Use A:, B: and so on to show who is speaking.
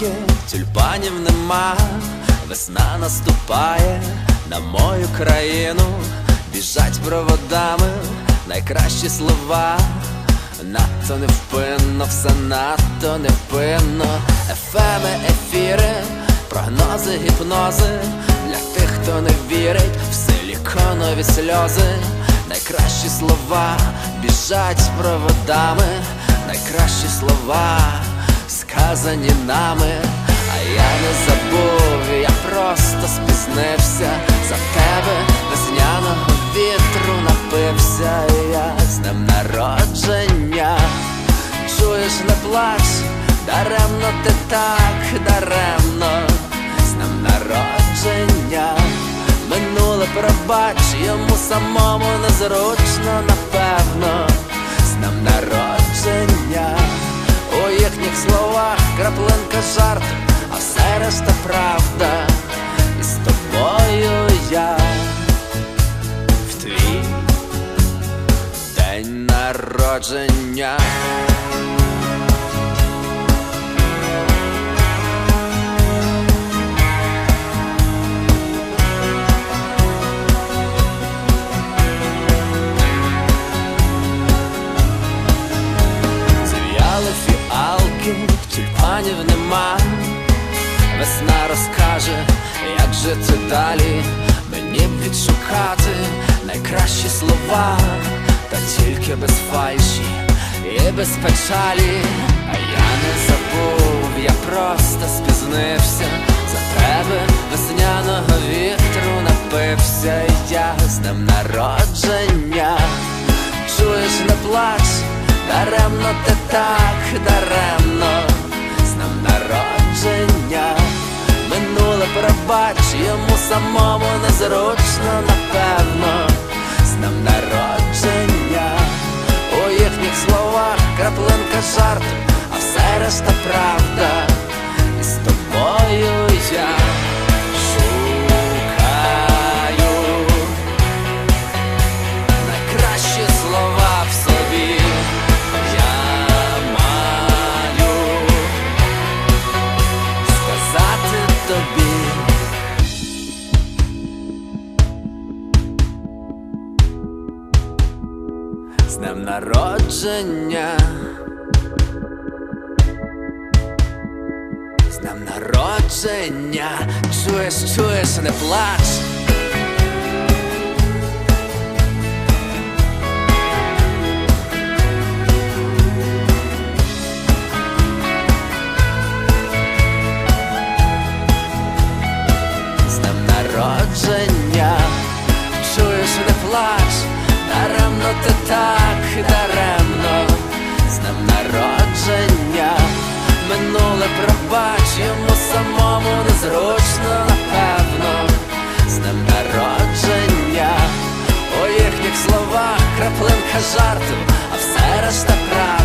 A: фіалки, тюльпанів нема, весна наступає на мою країну, біжать проводами найкращі слова, надто невпинно, все надто невпинно, ефеми, ефіри, прогнози, гіпнози. Для тих, хто не вірить в силіконові сльози, найкращі слова біжать проводами, найкращі слова сказані нами, а я не забув, я просто спізнився. За тебе, весняного вітру напився, я з днем народження. Чуєш, не плач, даремно ти так, даремно, з днем народження. Минуле пробач, йому самому незручно, напевно, народження. Зів'яли фіалки, тюльпанів нема. Весна розкаже, як жити далі. Мені б відшукати найкращі слова, тільки без фальші і без печалі. А я не забув, я просто спізнився за тебе весняного вітру напився, я з днем народження. Чуєш, не плач, даремно ти так, даремно, з днем народження. Минуле пробач, йому самому незручно, напевно, з днем народження. Жарту, а все решта правда. І з тобою я шукаю найкращі слова в собі я маю сказати тобі. З днем народження. Народження. Чуєш, чуєш, не плач. народження, краплинка жарту, а все решта правда,